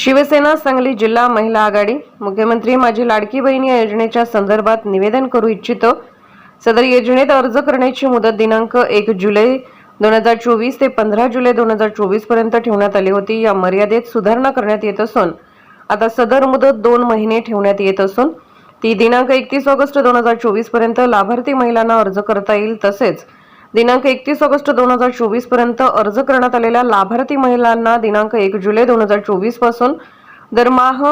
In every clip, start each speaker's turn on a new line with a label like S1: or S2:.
S1: शिवसेना सांगली जिल्हा महिला आघाडी. मुख्यमंत्री माझी लाडकी बहीण या योजनेच्या संदर्भात निवेदन करू इच्छितो. सदर योजनेत अर्ज करण्याची मुदत दिनांक एक जुलै दोन हजार चोवीस ते पंधरा जुलै दोन हजार चोवीसपर्यंत ठेवण्यात आली होती. या मर्यादेत सुधारणा करण्यात येत असून आता सदर मुदत दोन महिने ठेवण्यात येत असून ती दिनांक एकतीस ऑगस्ट दोन हजार चोवीसपर्यंत लाभार्थी महिलांना अर्ज करता येईल तसेच दिनांक एकतीस ऑगस्ट दोन हजार चोवीसपर्यंत अर्ज करण्यात आलेल्या लाभार्थी महिलांना दिनांक एक जुलै दोन हजार चोवीसपासून दरमाह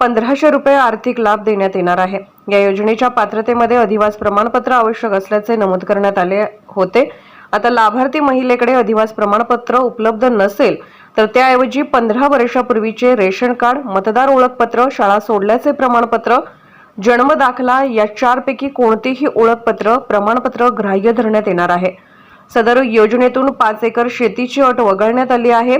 S1: पंधराशे रुपये आर्थिक लाभ देण्यात येणार आहे. या योजनेच्या पात्रतेमध्ये अधिवास प्रमाणपत्र आवश्यक असल्याचे नमूद करण्यात आले होते. आता लाभार्थी महिलेकडे अधिवास प्रमाणपत्र उपलब्ध नसेल तर त्याऐवजी पंधरा वर्षापूर्वीचे रेशन कार्ड मतदार ओळखपत्र शाळा सोडल्याचे प्रमाणपत्र जन्म दाखला या चारपैकी कोणतेही ओळखपत्र प्रमाणपत्र ग्राह्य धरण्यात येणार आहे. सदर योजनेतून पाच एकर शेतीची अट वगळण्यात आली आहे.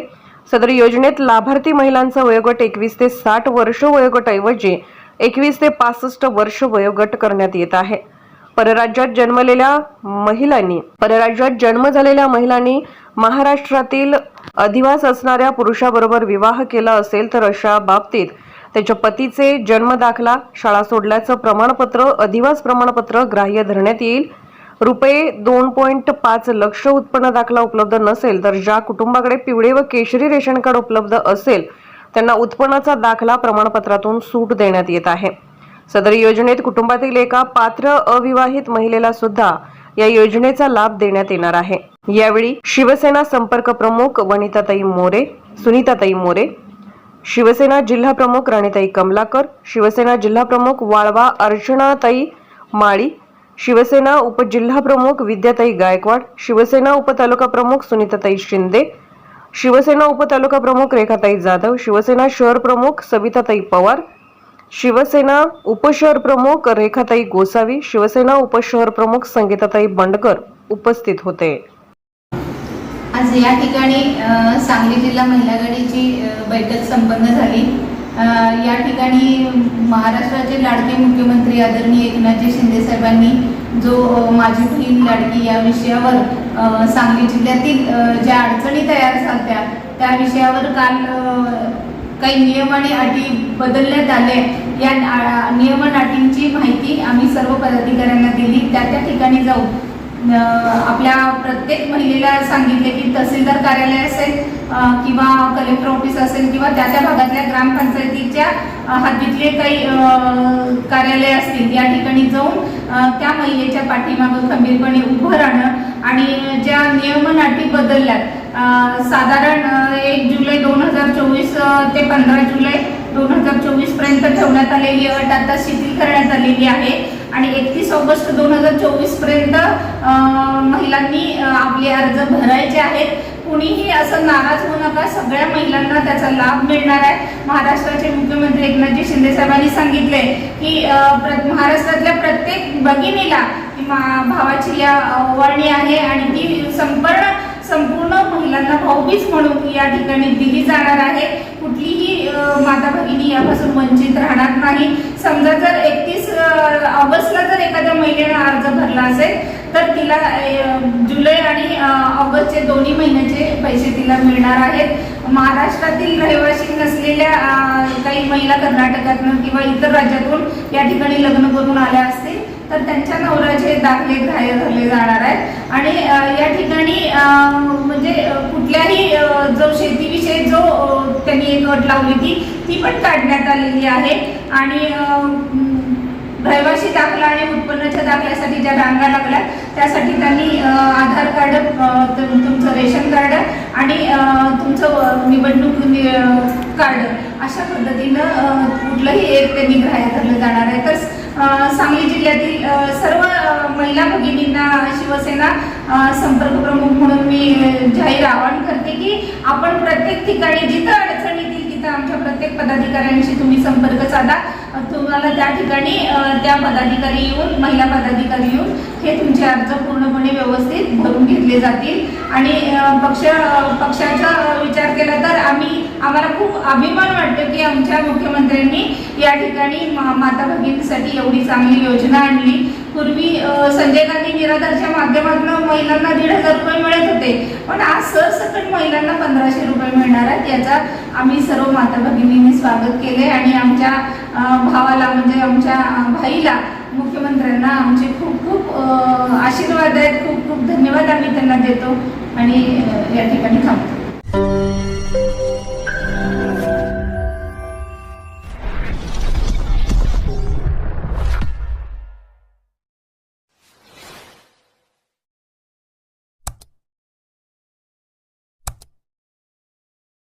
S1: सदर योजनेत लाभार्थी महिलांचा वयोगट एकवीस ते साठ वर्ष वयोगटऐवजी एकवीस ते पासष्ट वर्ष वयोगट करण्यात येत आहे. परराज्यात जन्मलेल्या महिलांनी परराज्यात जन्म झालेल्या महिलांनी महाराष्ट्रातील अधिवास असणाऱ्या पुरुषाबरोबर विवाह केला असेल तर अशा बाबतीत त्याच्या पतीचे जन्म दाखला शाळा सोडल्याचं प्रमाणपत्र अधिवास प्रमाणपत्र ग्राह्य धरण्यात येईल. रुपये दोन पॉईंट पाच लक्ष उत्पन्न दाखला उपलब्ध नसेल तर ज्या कुटुंबाकडे पिवळे व केशरी रेशन कार्ड उपलब्ध असेल त्यांना उत्पन्नाचा दाखला प्रमाणपत्रातून सूट देण्यात येत आहे. सदर योजनेत कुटुंबातील एका पात्र अविवाहित महिलेला सुद्धा या योजनेचा लाभ देण्यात येणार आहे. यावेळी शिवसेना संपर्क प्रमुख वनिताताई मोरे सुनीताताई मोरे शिवसेना जिल्हा प्रमुख राणीताई कमलाकर शिवसेना जिल्हा प्रमुख वाळवा अर्चनाताई माळी शिवसेना उपजिल्हा प्रमुख विद्याताई गायकवाड शिवसेना उपतालुका प्रमुख सुनीताताई शिंदे शिवसेना उपतालुका प्रमुख रेखाताई जाधव शिवसेना शहर प्रमुख सविताताई पवार शिवसेना उपशहर प्रमुख रेखाताई गोसावी शिवसेना उपशहर प्रमुख संगीताताई बंडकर उपस्थित होते.
S2: आज या ठिकाणी सांगली जिल्हा महिला आघाडीची बैठक संपन्न झाली. या ठिकाणी महाराष्ट्राचे लाडके मुख्यमंत्री आदरणीय एकनाथजी शिंदे साहेबांनी जो माझी बहीण लाडकी या विषयावर सांगली जिल्ह्यातील ज्या अडचणी तयार झाल्या त्या विषयावर काल काही नियम आणि अटी बदलण्यात आले या नियम अटींची माहिती आम्ही सर्व पदाधिकाऱ्यांना दिली. त्या त्या ठिकाणी जाऊन आपल्या प्रत्येक महिलेला सांगितले की तहसीलदार कार्यालय असेल किंवा कलेक्टर ऑफिस असेल किंवा त्या त्या भागातल्या ग्रामपंचायतीच्या हद्दीतले काही कार्यालय असतील या ठिकाणी जाऊन त्या महिलेच्या पाठीमागं खंबीरपणे उभं राहणं आणि ज्या नियमनाटी बदलल्यात साधारण एक जुलै दोन हजार चोवीस ते पंधरा जुलै दोन हजार चोवीसपर्यंत ठेवण्यात आलेली अट आता शिथिल करण्यात आलेली आहे. आणि एकतीस ऑगस्ट दोन हजार चोवीसपर्यंत महिलांनी आपले अर्ज भरायचे आहेत. कुणीही असं नाराज होऊ नका. सगळ्या महिलांना त्याचा लाभ मिळणार आहे. महाराष्ट्राचे मुख्यमंत्री एकनाथजी शिंदे साहेबांनी सांगितले की प्र- महाराष्ट्रातल्या प्रत्येक भगिनीला मा- भावाची या ओवाळणी आहे आणि ती संपूर्ण संपूर्ण महिलांना भाऊबीज म्हणून या ठिकाणी दिली जाणार आहे. कुठलीही माता भगिनी यापासून वंचित राहणार नाही. समजा जर एकतीस ऑगस्टला जर एखाद्या महिलेनं अर्ज भरला असेल तर तिला जुलै आणि ऑगस्टचे दोन्ही महिन्याचे पैसे तिला मिळणार आहेत. महाराष्ट्रातील रहिवासी नसलेल्या काही महिला कर्नाटकातून किंवा इतर राज्यातून या ठिकाणी लग्न करून आल्या असतील तर त्यांच्या नवऱ्याचे दाखले ग्राह्य धरले जाणार आहेत. आणि या ठिकाणी म्हणजे कुठल्याही जो शेतीविषयी जो त्यांनी एक अट लावली ती ती पण काढण्यात आलेली आहे. आणि रहिवासी दाखला आणि उत्पन्नाच्या दाखल्यासाठी ज्या रांगा लागल्या त्यासाठी त्यांनी आधार कार्ड तुमचं रेशन कार्ड आणि तुमचं निवडणूक कार्ड अशा पद्धतीनं कुठलंही एक त्यांनी ग्राह्य धरलं जाणार आहे. तर सांगली जिल्ह्यातील सर्व महिला भगिनींना शिवसेना संपर्क प्रमुख म्हणून मी जाहीर आवाहन करते की आपण प्रत्येक ठिकाणी जिथं अडचण येतील तिथं आमच्या प्रत्येक पदाधिकाऱ्यांशी तुम्ही संपर्क साधा. तुम्हाला त्या ठिकाणी त्या पदाधिकारी येऊन महिला पदाधिकारी येऊन हे तुमचे अर्ज पूर्णपणे व्यवस्थित भरून घेतले जातील. आणि पक्ष पक्षाचा विचार केला तर आम्ही आम्हाला खूप अभिमान वाटतो की आमच्या मुख्यमंत्र्यांनी या ठिकाणी मा- माता भगिनीसाठी एवढी चांगली योजना आणली. पूर्वी संजय गांधी निराधारच्या माध्यमातून महिलांना दीड हजार रुपये मिळत होते. पण आज सरसकट महिलांना पंधराशे रुपये मिळणार आहेत याचा आम्ही सर्व माता भगिनींनी स्वागत केले आणि आमच्या भावाला म्हणजे आमच्या भाईला मुख्यमंत्र्यांना आमचे खूप खूप आशीर्वाद आहेत. खूप खूप धन्यवाद आम्ही त्यांना देतो. आणि या ठिकाणी थांबतो.